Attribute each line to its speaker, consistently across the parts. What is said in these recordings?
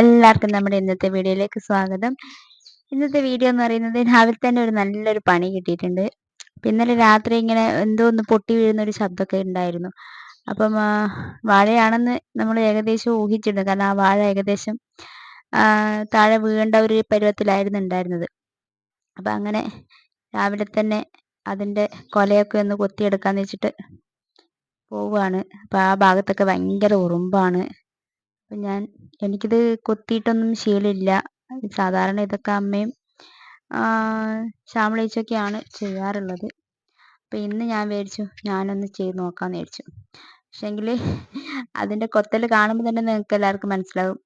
Speaker 1: എല്ലാവർക്കും നമ്മുടെ ഇന്നത്തെ വീഡിയോയിലേക്ക് സ്വാഗതം. ഇന്നത്തെ വീഡിയോ എന്ന് പറയുന്നത് രാവിലെ തന്നെ ഒരു നല്ലൊരു പണി കിട്ടിയിട്ടുണ്ട്. ഇന്നലെ രാത്രി ഇങ്ങനെ എന്തോ ഒന്ന് പൊട്ടി വീഴുന്ന ഒരു ശബ്ദമൊക്കെ ഉണ്ടായിരുന്നു. അപ്പം വാഴയാണെന്ന് നമ്മൾ ഏകദേശം ഊഹിച്ചിട്ടുണ്ട്. കാരണം ആ വാഴ ഏകദേശം താഴെ വീണ്ട ഒരു പരുവത്തിലായിരുന്നു ഉണ്ടായിരുന്നത് അപ്പം അങ്ങനെ രാവിലെ തന്നെ അതിന്റെ കൊലയൊക്കെ ഒന്ന് കൊത്തിയെടുക്കാന്ന് വെച്ചിട്ട് പോവുകയാണ് അപ്പം ആ ഭാഗത്തൊക്കെ ഭയങ്കര ഉറുമ്പാണ്. അപ്പം ഞാൻ എനിക്കിത് കൊത്തിയിട്ടൊന്നും ശീലമില്ല. സാധാരണ ഇതൊക്കെ അമ്മയും ശ്യാമളേച്ചൊക്കെയാണ് ചെയ്യാറുള്ളത്. അപ്പം ഇന്ന് ഞാൻ വിചാരിച്ചു ഞാനൊന്ന് ചെയ്ത് നോക്കാമെന്ന് വിചാരിച്ചു. പക്ഷേങ്കിൽ അതിന്റെ കൊത്തൽ കാണുമ്പോൾ തന്നെ നിങ്ങൾക്ക് എല്ലാവർക്കും മനസ്സിലാവും.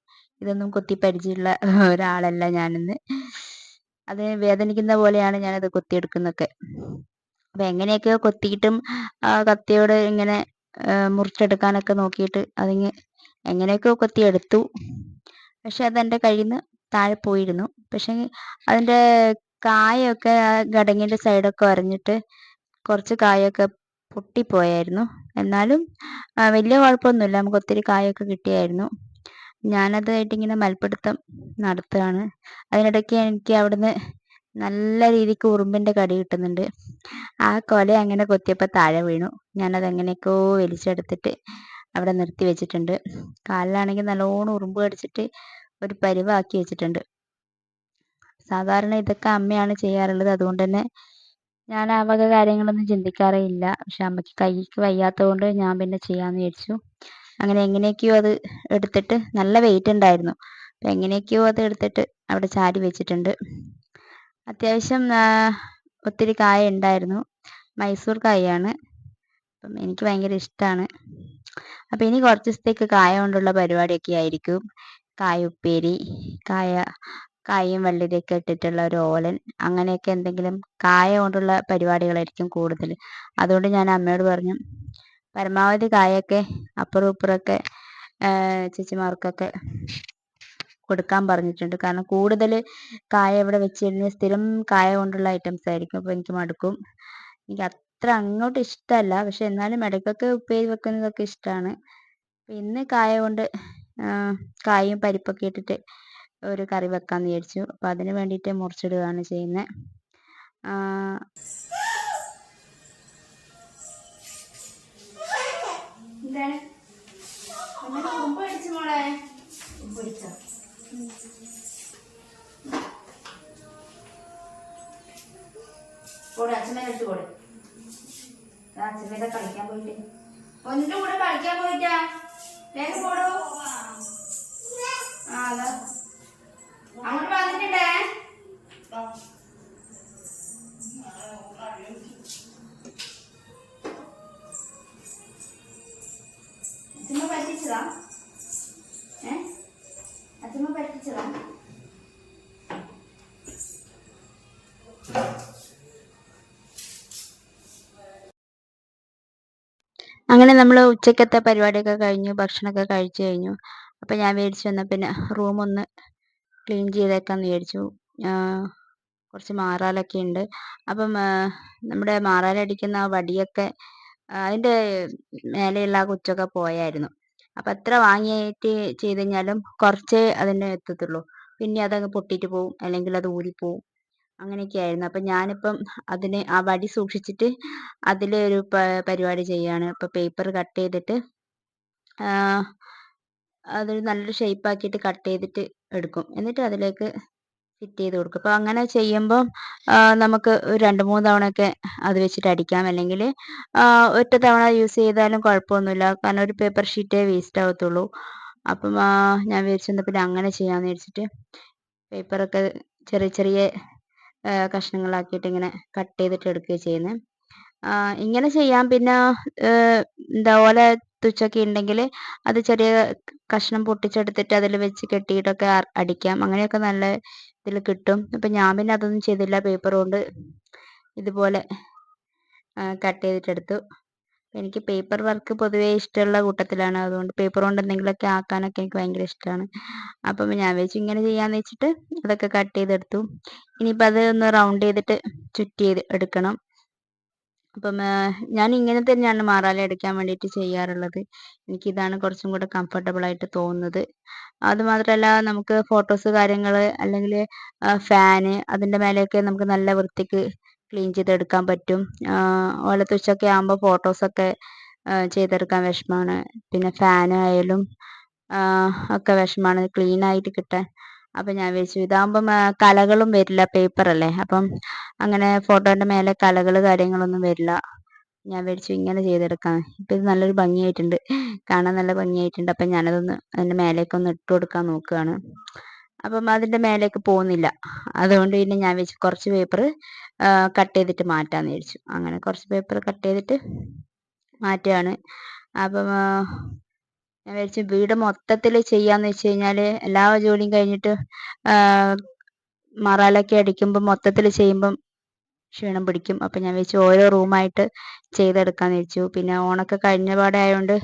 Speaker 1: ഇതൊന്നും കൊത്തി പരിചയമുള്ള ഒരാളല്ല ഞാനെന്ന്. അത് വേദനിക്കുന്ന പോലെയാണ് ഞാനത് കൊത്തിയെടുക്കുന്നൊക്കെ. അപ്പം എങ്ങനെയൊക്കെയോ കൊത്തിയിട്ടും കത്തിയോട് ഇങ്ങനെ മുറിച്ചെടുക്കാനൊക്കെ നോക്കിയിട്ട് അതിങ്ങ് എങ്ങനെയൊക്കെയോ കൊത്തിയെടുത്തു. പക്ഷെ അതെന്റെ കയ്യിൽ നിന്ന് താഴെ പോയിരുന്നു. പക്ഷെ അതിന്റെ കായൊക്കെ ആ ഗടങ്ങിന്റെ സൈഡൊക്കെ വരഞ്ഞിട്ട് കുറച്ച് കായൊക്കെ പൊട്ടിപ്പോയായിരുന്നു. എന്നാലും വലിയ കുഴപ്പമൊന്നുമില്ല. നമുക്ക് ഒത്തിരി കായൊക്കെ കിട്ടിയായിരുന്നു. ഞാനതായിട്ട് ഇങ്ങനെ മൽപ്പിടുത്തം നടത്തുകയാണ്. അതിനിടയ്ക്ക് എനിക്ക് അവിടുന്ന് നല്ല രീതിക്ക് ഉറുമ്പിന്റെ കടി കിട്ടുന്നുണ്ട്. ആ കൊല അങ്ങനെ കൊത്തിയപ്പോൾ താഴെ വീണു. ഞാനത് എങ്ങനെയൊക്കെയോ വലിച്ചെടുത്തിട്ട് അവിടെ നിർത്തി വെച്ചിട്ടുണ്ട്. കാലിലാണെങ്കിൽ നല്ലോണം ഉറുമ്പ് കടിച്ചിട്ട് ഒരു പരിവാക്കി വെച്ചിട്ടുണ്ട്. സാധാരണ ഇതൊക്കെ അമ്മയാണ് ചെയ്യാറുള്ളത്. അതുകൊണ്ട് തന്നെ ഞാൻ ആ വക കാര്യങ്ങളൊന്നും ചിന്തിക്കാറേ ഇല്ല. പക്ഷെ അമ്മയ്ക്ക് കൈക്ക് വയ്യാത്തത് കൊണ്ട് ഞാൻ പിന്നെ ചെയ്യാമെന്ന് വിചാരിച്ചു. അങ്ങനെ എങ്ങനെയൊക്കെയോ അത് എടുത്തിട്ട് നല്ല വെയിറ്റ് ഉണ്ടായിരുന്നു. അപ്പം എങ്ങനെയൊക്കെയോ അത് എടുത്തിട്ട് അവിടെ ചാരി വെച്ചിട്ടുണ്ട്. അത്യാവശ്യം ഒത്തിരി കായ ഉണ്ടായിരുന്നു. മൈസൂർ കായയാണ്. അപ്പം എനിക്ക് ഭയങ്കര ഇഷ്ടമാണ് അപ്പം ഇനി കുറച്ച് ദിവസത്തേക്ക് കായ കൊണ്ടുള്ള പരിപാടിയൊക്കെ ആയിരിക്കും. കായ ഉപ്പേരി കായ കായും വെള്ളരിയൊക്കെ ഇട്ടിട്ടുള്ള ഒരു ഓലൻ അങ്ങനെയൊക്കെ എന്തെങ്കിലും കായ കൊണ്ടുള്ള പരിപാടികളായിരിക്കും കൂടുതൽ. അതുകൊണ്ട് ഞാൻ അമ്മയോട് പറഞ്ഞു പരമാവധി കായൊക്കെ അപ്പുറം ഇപ്പുറമൊക്കെ ചേച്ചിമാർക്കൊക്കെ കൊടുക്കാൻ പറഞ്ഞിട്ടുണ്ട്. കാരണം കൂടുതൽ കായ ഇവിടെ വെച്ചിരുന്ന സ്ഥിരം കായ കൊണ്ടുള്ള ഐറ്റംസ് ആയിരിക്കും. അപ്പോൾ എനിക്ക് മടുക്കും. എനിക്ക് അത്ര അങ്ങോട്ട് ഇഷ്ടമല്ല. പക്ഷെ എന്നാലും ഇടയ്ക്കൊക്കെ ഉപ്പേരി വെക്കുന്നതൊക്കെ ഇഷ്ടമാണ്. ഇന്ന് കായ കൊണ്ട് കായും പരിപ്പൊക്കെ ഇട്ടിട്ട് ഒരു കറി വെക്കാമെന്ന് വിചാരിച്ചു. അപ്പോൾ അതിന് വേണ്ടിയിട്ട് മുറിച്ചിടുകയാണ് ചെയ്യുന്നത് എന്താണ്? അടിച്ചു മോളെ. മുമ്പ് പോടെ അച്ഛനെ എടുത്ത് പോടെ. കളിക്കാൻ പോയിട്ട്. ഒന്നിന്റെ കൂടെ കളിക്കാൻ പോയിട്ടാ. വേഗം പോടോ. ആ അതാ അങ്ങനെ നമ്മൾ ഉച്ചക്കത്തെ പരിപാടിയൊക്കെ കഴിഞ്ഞു ഭക്ഷണമൊക്കെ കഴിച്ചു കഴിഞ്ഞു. അപ്പം ഞാൻ മേടിച്ചു വന്ന പിന്നെ റൂം ഒന്ന് ക്ലീൻ ചെയ്തേക്കാമെന്ന് വിചാരിച്ചു. കുറച്ച് മാറാലൊക്കെ ഉണ്ട്. അപ്പം നമ്മുടെ മാറാലടിക്കുന്ന ആ വടിയൊക്കെ അതിന്റെ മേലെയുള്ള ആ കുച്ചൊക്കെ പോയായിരുന്നു. അപ്പം എത്ര വാങ്ങിയിട്ട് ചെയ്തു കഴിഞ്ഞാലും കുറച്ചേ അതിന് എത്തത്തുള്ളൂ. പിന്നെ അതങ്ങ് പൊട്ടിയിട്ട് പോവും അല്ലെങ്കിൽ അത് ഊരിപ്പോവും. അങ്ങനെയൊക്കെ ആയിരുന്നു. അപ്പം ഞാനിപ്പം അതിന് ആ വടി സൂക്ഷിച്ചിട്ട് അതിൽ ഒരു പരിപാടി ചെയ്യാണ് ഇപ്പം പേപ്പർ കട്ട് ചെയ്തിട്ട് അതൊരു നല്ലൊരു ഷേപ്പ് ആക്കിയിട്ട് കട്ട് ചെയ്തിട്ട് എടുക്കും. എന്നിട്ട് അതിലേക്ക് ഫിറ്റ് ചെയ്ത് കൊടുക്കും. അപ്പോൾ അങ്ങനെ ചെയ്യുമ്പോൾ നമുക്ക് രണ്ട് മൂന്ന് തവണയൊക്കെ അത് വെച്ചിട്ട് അടിക്കാം. അല്ലെങ്കിൽ ഒറ്റ തവണ യൂസ് ചെയ്താലും കുഴപ്പമൊന്നുമില്ല. കാരണം ഒരു പേപ്പർ ഷീറ്റേ വേസ്റ്റ് ആവത്തുള്ളൂ. അപ്പം ഞാൻ വിചാരിച്ചു പിന്നെ അങ്ങനെ ചെയ്യാമെന്ന് വിചാരിച്ചിട്ട് പേപ്പറൊക്കെ ചെറിയ ചെറിയ കഷ്ണങ്ങളാക്കിയിട്ട് ഇങ്ങനെ കട്ട് ചെയ്തിട്ട് എടുക്കുകയാണ് ചെയ്യുന്നത് ഇങ്ങനെ ചെയ്യാം. പിന്നെ എന്താ ഓല തുച്ചൊക്കെ ഉണ്ടെങ്കിൽ അത് ചെറിയ കഷ്ണം പൊട്ടിച്ചെടുത്തിട്ട് അതിൽ വെച്ച് കെട്ടിയിട്ടൊക്കെ അടിക്കാം. അങ്ങനെയൊക്കെ നല്ല ഇതിൽ കിട്ടും. അപ്പം ഞാൻ പിന്നെ അതൊന്നും ചെയ്തില്ല. പേപ്പർ കൊണ്ട് ഇതുപോലെ കട്ട് ചെയ്തിട്ടെടുത്തു എനിക്ക് പേപ്പർ വർക്ക് പൊതുവേ ഇഷ്ടമുള്ള കൂട്ടത്തിലാണ്. അതുകൊണ്ട് പേപ്പർ കൊണ്ട് എന്തെങ്കിലുമൊക്കെ ആക്കാനൊക്കെ എനിക്ക് ഭയങ്കര ഇഷ്ടമാണ് അപ്പം ഞാൻ വെച്ച് ഇങ്ങനെ ചെയ്യാമെന്ന് വെച്ചിട്ട് അതൊക്കെ കട്ട് ചെയ്തെടുത്തു. ഇനിയിപ്പോൾ അത് ഒന്ന് റൗണ്ട് ചെയ്തിട്ട് ചുറ്റി ചെയ്ത് എടുക്കണം. അപ്പം ഞാൻ ഇങ്ങനെ തന്നെയാണ് മാറാല എടുക്കാൻ വേണ്ടിയിട്ട് ചെയ്യാറുള്ളത്. എനിക്കിതാണ് കുറച്ചും കൂടെ കംഫർട്ടബിൾ ആയിട്ട് തോന്നുന്നത്. അതുമാത്രമല്ല നമുക്ക് ഫോട്ടോസ് കാര്യങ്ങൾ അല്ലെങ്കിൽ ഫാന് അതിന്റെ മേലെയൊക്കെ നമുക്ക് നല്ല വൃത്തിക്ക് ക്ലീൻ ചെയ്തെടുക്കാൻ പറ്റും. ഓലത്തുച്ചൊക്കെ ആകുമ്പോൾ ഫോട്ടോസൊക്കെ ചെയ്തെടുക്കാൻ വിഷമമാണ് പിന്നെ ഫാനായാലും ഒക്കെ വിഷമമാണ് ക്ലീൻ ആയിട്ട് കിട്ടാൻ. അപ്പം ഞാൻ വിചാരിച്ചു ഇതാകുമ്പം കലകളും വരില്ല പേപ്പറല്ലേ അപ്പം അങ്ങനെ ഫോട്ടോന്റെ മേലെ കലകൾ കാര്യങ്ങളൊന്നും വരില്ല. ഞാൻ വിചാരിച്ചു ഇങ്ങനെ ചെയ്തെടുക്കാം. ഇപ്പം ഇത് നല്ലൊരു ഭംഗിയായിട്ടുണ്ട്. കാണാൻ നല്ല ഭംഗിയായിട്ടുണ്ട്. അപ്പം ഞാനതൊന്ന് അതിന്റെ മേലേക്കൊന്ന് ഇട്ട് കൊടുക്കാൻ നോക്കുകയാണ്. അപ്പം അതിന്റെ മേലേക്ക് പോകുന്നില്ല. അതുകൊണ്ട് പിന്നെ ഞാൻ വെച്ച് കുറച്ച് പേപ്പർ കട്ട് ചെയ്തിട്ട് മാറ്റാമെന്ന് വിചാരിച്ചു. അങ്ങനെ കുറച്ച് പേപ്പർ കട്ട് ചെയ്തിട്ട് മാറ്റുകയാണ്. അപ്പം ഞാൻ വിചാരിച്ചു വീട് മൊത്തത്തിൽ ചെയ്യാന്ന് വെച്ച് കഴിഞ്ഞാൽ എല്ലാ ജോലിയും കഴിഞ്ഞിട്ട് മറാലൊക്കെ അടിക്കുമ്പോൾ മൊത്തത്തിൽ ചെയ്യുമ്പം ക്ഷീണം പിടിക്കും. അപ്പം ഞാൻ വെച്ച് ഓരോ റൂമായിട്ട് ചെയ്തെടുക്കാന്ന് വെച്ചു പിന്നെ ഓണൊക്കെ കഴിഞ്ഞ പാടെ ആയതുകൊണ്ട്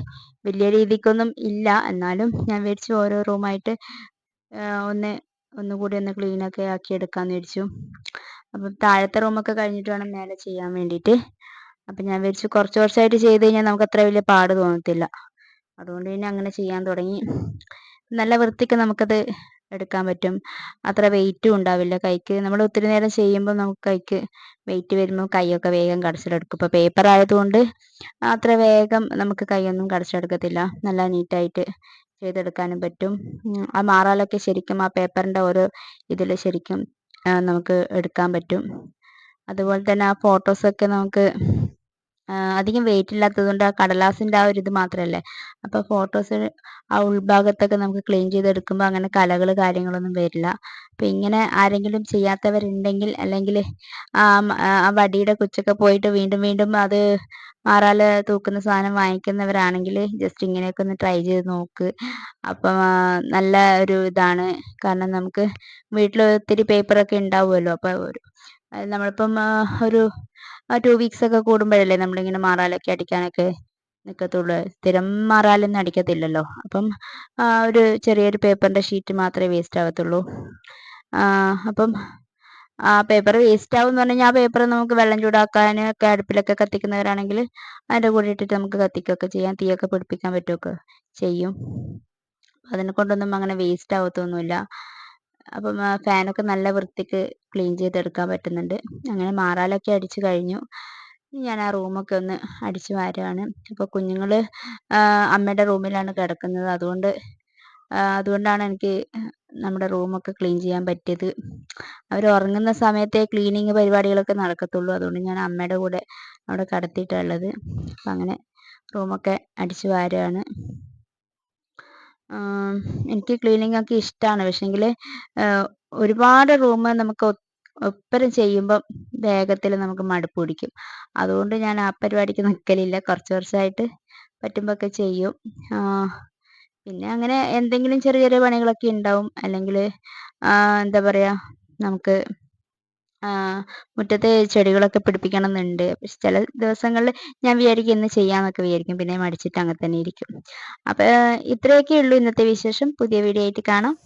Speaker 1: വലിയ രീതിക്കൊന്നും ഇല്ല. എന്നാലും ഞാൻ വിചാരിച്ചു ഓരോ റൂമായിട്ട് ഒന്ന് ഒന്നുകൂടി ഒന്ന് ക്ലീൻ ഒക്കെ ആക്കി എടുക്കാന്ന് വിചാരിച്ചു. അപ്പം താഴത്തെ റൂമൊക്കെ കഴിഞ്ഞിട്ട് വേണം മേലെ ചെയ്യാൻ വേണ്ടിയിട്ട്. അപ്പം ഞാൻ വിചാരിച്ചു കുറച്ച് കുറച്ചായിട്ട് ചെയ്ത് കഴിഞ്ഞാൽ നമുക്ക് അത്ര വലിയ പാട് തോന്നത്തില്ല. അതുകൊണ്ട് പിന്നെ അങ്ങനെ ചെയ്യാൻ തുടങ്ങി. നല്ല വൃത്തിക്ക് നമുക്കത് എടുക്കാൻ പറ്റും. അത്ര വെയിറ്റും ഉണ്ടാവില്ല. കൈക്ക് നമ്മൾ ഒത്തിരി നേരം ചെയ്യുമ്പോൾ നമുക്ക് കൈക്ക് വെയിറ്റ് വരുമ്പോൾ കൈയൊക്കെ വേഗം കടച്ചിലെടുക്കും. ഇപ്പോൾ പേപ്പർ ആയതുകൊണ്ട് അത്ര വേഗം നമുക്ക് കൈയൊന്നും കടച്ചിലെടുക്കത്തില്ല. നല്ല നീറ്റായിട്ട് ചെയ്തെടുക്കാനും പറ്റും. ആ മാറാലൊക്കെ ശരിക്കും ആ പേപ്പറിന്റെ ഓരോ ഇതിൽ ശരിക്കും നമുക്ക് എടുക്കാൻ പറ്റും. അതുപോലെ തന്നെ ആ ഫോട്ടോസൊക്കെ നമുക്ക് അധികം വെയിറ്റ് ഇല്ലാത്തത് കൊണ്ട് ആ കടലാസിന്റെ ആ ഒരു ഇത് മാത്രമല്ലേ അപ്പോൾ ഫോട്ടോസ് ആ ഉൾഭാഗത്തൊക്കെ നമുക്ക് ക്ലീൻ ചെയ്തെടുക്കുമ്പോൾ അങ്ങനെ കലകൾ കാര്യങ്ങളൊന്നും വരില്ല. അപ്പം ഇങ്ങനെ ആരെങ്കിലും ചെയ്യാത്തവരുണ്ടെങ്കിൽ അല്ലെങ്കിൽ ആ വടിയുടെ കുച്ചൊക്കെ പോയിട്ട് വീണ്ടും വീണ്ടും അത് മാറാല തൂക്കുന്ന സാധനം വാങ്ങിക്കുന്നവരാണെങ്കിൽ ജസ്റ്റ് ഇങ്ങനെയൊക്കെ ഒന്ന് ട്രൈ ചെയ്ത് നോക്ക്. അപ്പം നല്ല ഒരു ഇതാണ്. കാരണം നമുക്ക് വീട്ടിൽ ഒത്തിരി പേപ്പറൊക്കെ ഉണ്ടാവുമല്ലോ? അപ്പോൾ നമ്മളിപ്പം ഒരു ടു വീക്സ് ഒക്കെ കൂടുമ്പോഴല്ലേ നമ്മളിങ്ങനെ മാറാലൊക്കെ അടിക്കാനൊക്കെ നിൽക്കത്തുള്ളൂ സ്ഥിരം മാറാലൊന്നും അടിക്കത്തില്ലല്ലോ. അപ്പം ഒരു ചെറിയൊരു പേപ്പറിന്റെ ഷീറ്റ് മാത്രമേ വേസ്റ്റ് ആവത്തുള്ളൂ. അപ്പം ആ പേപ്പർ വേസ്റ്റ് ആവും എന്ന് പറഞ്ഞാൽ ആ പേപ്പർ നമുക്ക് വെള്ളം ചൂടാക്കാൻ ഒക്കെ അടുപ്പിലൊക്കെ കത്തിക്കുന്നവരാണെങ്കിൽ അതിന്റെ കൂടെ ഇട്ടിട്ട് നമുക്ക് കത്തിക്കുകയൊക്കെ ചെയ്യാം. തീയൊക്കെ പിടിപ്പിക്കാൻ പറ്റുമൊക്കെ ചെയ്യും. അതിനെ കൊണ്ടൊന്നും അങ്ങനെ വേസ്റ്റ് ആവത്തൊന്നുമില്ല. അപ്പം ഫാനൊക്കെ നല്ല വൃത്തിക്ക് ക്ലീൻ ചെയ്തെടുക്കാൻ പറ്റുന്നുണ്ട്. അങ്ങനെ മാറാലൊക്കെ അടിച്ച് കഴിഞ്ഞു. ഞാൻ ആ റൂമൊക്കെ ഒന്ന് അടിച്ചു വാരുകയാണ് അപ്പോൾ കുഞ്ഞുങ്ങൾ അമ്മയുടെ റൂമിലാണ് കിടക്കുന്നത്. അതുകൊണ്ട് അതുകൊണ്ടാണ് എനിക്ക് നമ്മുടെ റൂമൊക്കെ ക്ലീൻ ചെയ്യാൻ പറ്റിയത്. അവർ ഉറങ്ങുന്ന സമയത്തെ ക്ലീനിങ് പരിപാടികളൊക്കെ നടക്കത്തുള്ളൂ. അതുകൊണ്ട് ഞാൻ അമ്മയുടെ കൂടെ അവിടെ കിടത്തിയിട്ടുള്ളത് അപ്പം അങ്ങനെ റൂമൊക്കെ അടിച്ചു വാരുകയാണ് എനിക്ക് ക്ലീനിങ് ഒക്കെ ഇഷ്ടമാണ് പക്ഷേങ്കിൽ ഒരുപാട് റൂം നമുക്ക് ഒപ്പരം ചെയ്യുമ്പം വേഗത്തിൽ നമുക്ക് മടുപ്പ് പിടിക്കും. അതുകൊണ്ട് ഞാൻ ആ പരിപാടിക്ക് നിൽക്കലില്ല കുറച്ച് കുറച്ചായിട്ട് പറ്റുമ്പോഴൊക്കെ ചെയ്യും. പിന്നെ അങ്ങനെ എന്തെങ്കിലും ചെറിയ ചെറിയ പണികളൊക്കെ ഉണ്ടാവും അല്ലെങ്കിൽ എന്താ പറയുക നമുക്ക് മുറ്റത്ത് ചെടികളൊക്കെ പിടിപ്പിക്കണം എന്നുണ്ട് പക്ഷെ ചില ദിവസങ്ങളിൽ ഞാൻ വിചാരിക്കും ഇന്ന് ചെയ്യാമെന്നൊക്കെ വിചാരിക്കും. പിന്നെ മടിച്ചിട്ട് അങ്ങനെ തന്നെ ഇരിക്കും. അപ്പൊ ഇത്രയൊക്കെ ഉള്ളൂ ഇന്നത്തെ വിശേഷം. പുതിയ വീഡിയോ ആയിട്ട് കാണാം.